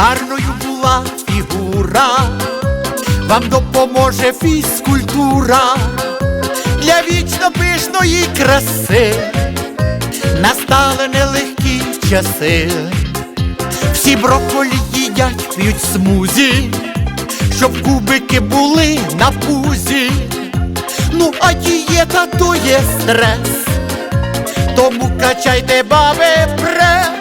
гарною була фігура, вам допоможе фізкультура для вічно пишної краси. Настали нелегкі часи, всі брокколі їдять, п'ють смузі, щоб кубики були на пузі. Ну, а дієта то є стрес, тому качайте баби прес.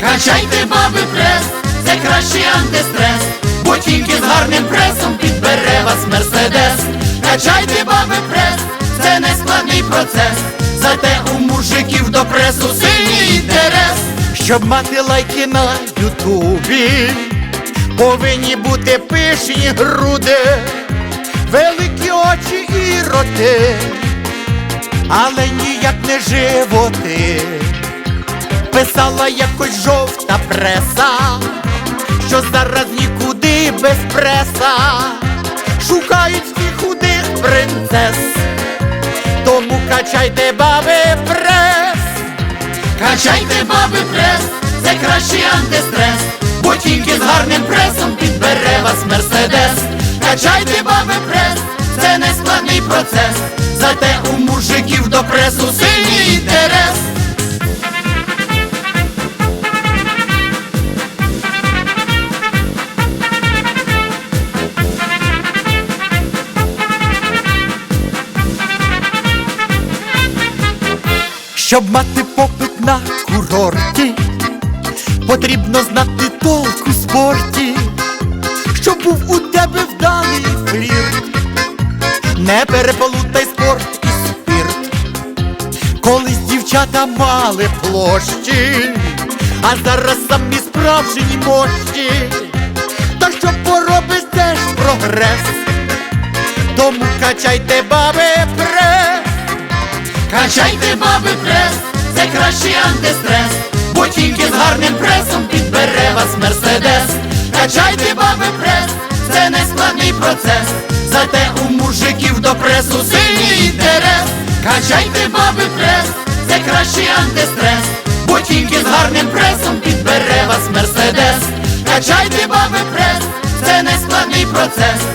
Качайте баби прес, це кращий антистрес, бо тільки з гарним пресом підбере вас мерседес. Качайте баби прес, це не складний процес, зате у мужиків до пресу сильний інтерес. Щоб мати лайки на ютубі, повинні бути пишні груди, великі очі і роти, але ніяк не животи. Писала якось жовта преса, що зараз нікуди без преса, шукають всіх худих принцес, тому качайте баби прес, качайте баби прес, це кращий антистрес, бо тільки з гарним пресом підбере вас мерседес. Качайте баби прес, це не складний процес, зате у мужиків до пресу сильний Щоб мати попит на курорті, потрібно знати толк у спорті, щоб був у тебе вдалий флірт. Не переполутай спорт і спірт. Колись дівчата мали площі, а зараз самі справжні мощі. Та що поробиш теж прогрес, тому качайте баби прес. Качайте, баби, прес, це кращий антистрес, бо тільки з гарним пресом підбере вас мерседес. Качайте, баби, прес, це нескладний процес, зате у мужиків до пресу сильний інтерес. Качайте, баби, прес, це кращий антистрес, бо тільки з гарним пресом підбере вас мерседес. Качайте, баби, прес, це нескладний процес.